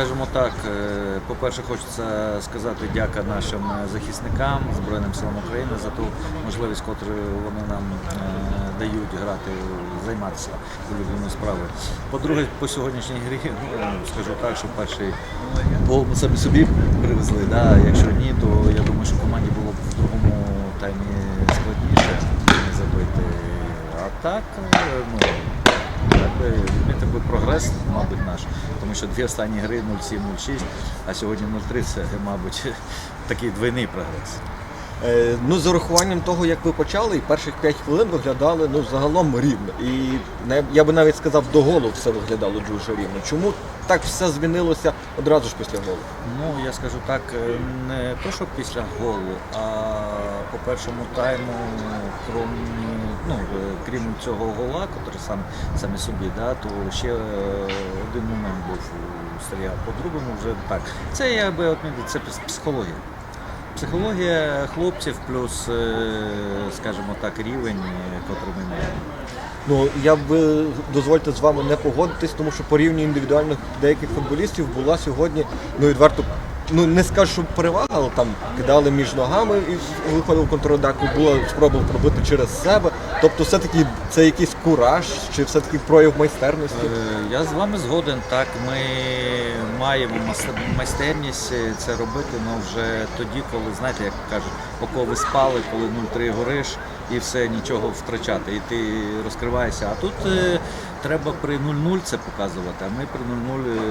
скажімо так, е, по-перше, хочеться сказати дяка нашим е, захисникам Збройним силам України за ту можливість, яку вони нам е, дають грати, займатися улюбленою справою. По-друге, по сьогоднішній грі, ну, скажу так, що перший гол ми самі собі привезли. Да? Якщо ні, то я думаю, що команді було б в другому таймі складніше не забити. А так, ну, Якби прогрес, мабуть, наш, тому що дві останні гри 0-7-0-6, а сьогодні 0-3 це, мабуть, такий двойний прогрес. Е, ну, з урахуванням того, як ви почали, і перших 5 хвилин виглядали ну, загалом рівно. І я би навіть сказав, до голу все виглядало дуже рівно. Чому так все змінилося одразу ж після голу? Ну, я скажу так, е, не то, що після голу, а першому тайму, крім, ну, крім цього гола, який сам самі собі, да, то ще е, один момент був у Стрія. По-другому вже так. Це я би відмітив, це психологія. Психологія хлопців плюс, е, скажімо так, рівень, е, котрий ми маємо. Ну, я б дозвольте з вами не погодитись, тому що по рівню індивідуальних деяких футболістів була сьогодні, ну відверто, ну не скажу, що перевага, але там кидали між ногами і виходив контратаку, була спроба пробити через себе. Тобто, все-таки це якийсь кураж, чи все-таки прояв майстерності? Е, Я з вами згоден. Так, ми маємо майстерність е, це робити, але вже тоді, коли знаєте, як кажуть, окови спали, коли 0-3 гориш і все нічого втрачати. І ти розкриваєшся. А тут е, треба при 0-0 це показувати, а ми при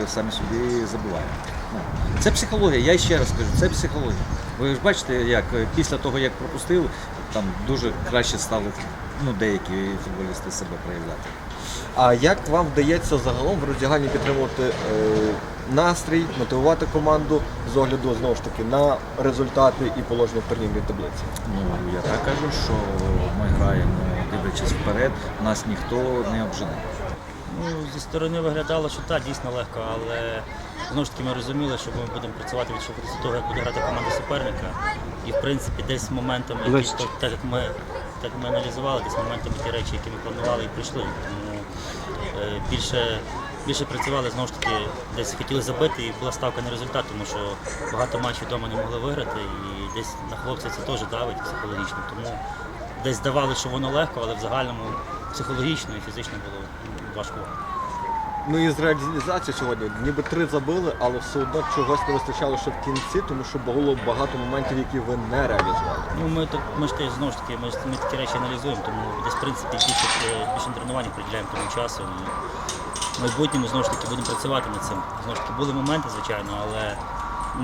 0-0 самі собі забуваємо. Це психологія, я ще раз кажу, це психологія. Ви ж бачите, як е, після того, як пропустили, там дуже краще стали ну, деякі футболісти себе проявляти. А як вам вдається загалом в роздяганні підтримувати е, настрій, мотивувати команду з огляду знову ж таки на результати і положення в турнірній таблиці? Ну, я так кажу, що ми граємо, дивлячись вперед, нас ніхто не обжене. Ну, зі сторони виглядало, що так, дійсно легко, але знову ж таки ми розуміли, що ми будемо працювати відшукати того, як буде грати команда суперника. І в принципі десь моментами, які, то- так як ми так ми аналізували, десь моментами ті речі, які ми планували, і прийшли. Тому е, більше, більше працювали знову ж таки, десь хотіли забити, і була ставка на результат, тому що багато матчів вдома не могли виграти, і десь на хлопця це теж давить психологічно. Тому десь здавали, що воно легко, але в загальному психологічно і фізично було важко. Ну і з реалізацією сьогодні ніби три забили, але все одно чогось не вистачало ще в кінці, тому що було багато моментів, які ви не реалізували. Ну, ми, тут, ми ж теж знову ж таки, ми, ми такі речі аналізуємо, тому десь в принципі більше, е, більше тренувань приділяємо тому часу. І в майбутньому знову ж таки будемо працювати над цим. Знову ж таки, були моменти, звичайно, але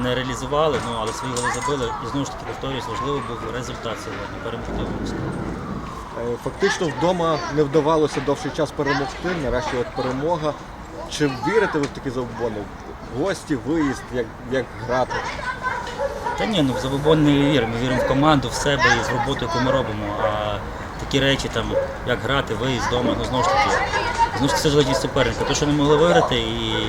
не реалізували, ну, але свої голи забили. І знову ж таки повторюсь, важливий був результат сьогодні, перемогти обов'язково. Е, Фактично вдома не вдавалося довший час перемогти, нарешті от перемога. Чи вірите ви в такі забобони? Гості, виїзд, як, як грати? Та ні, ну в забобон не віримо. Ми віримо в команду, в себе і в роботу, яку ми робимо. А такі речі, там, як грати, виїзд вдома, ну знову ж таки, знову ж таки, це залежить від суперника. То, що не могли виграти, і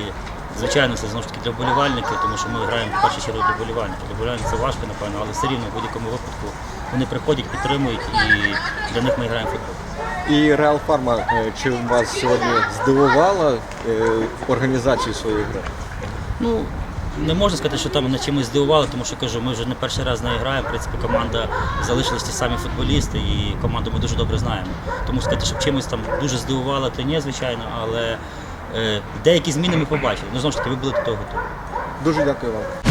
звичайно, це знову ж таки для вболівальників, тому що ми граємо в першу чергу для вболівальників. Для вболівальників це важко, напевно, але все рівно в будь-якому випадку вони приходять, підтримують і для них ми граємо в футбол. І Реал Фарма е, чи вас сьогодні здивувала е, організацією своєї гри? Ну, не можна сказати, що там мене чимось здивували, тому що кажу, ми вже не перший раз з нею граємо. В принципі, команда залишились ті самі футболісти, і команду ми дуже добре знаємо. Тому сказати, щоб чимось там дуже здивувало, то ні, звичайно, але деякі зміни ми побачили. Ну, знову ж таки, ви були до того готові. Дуже дякую вам.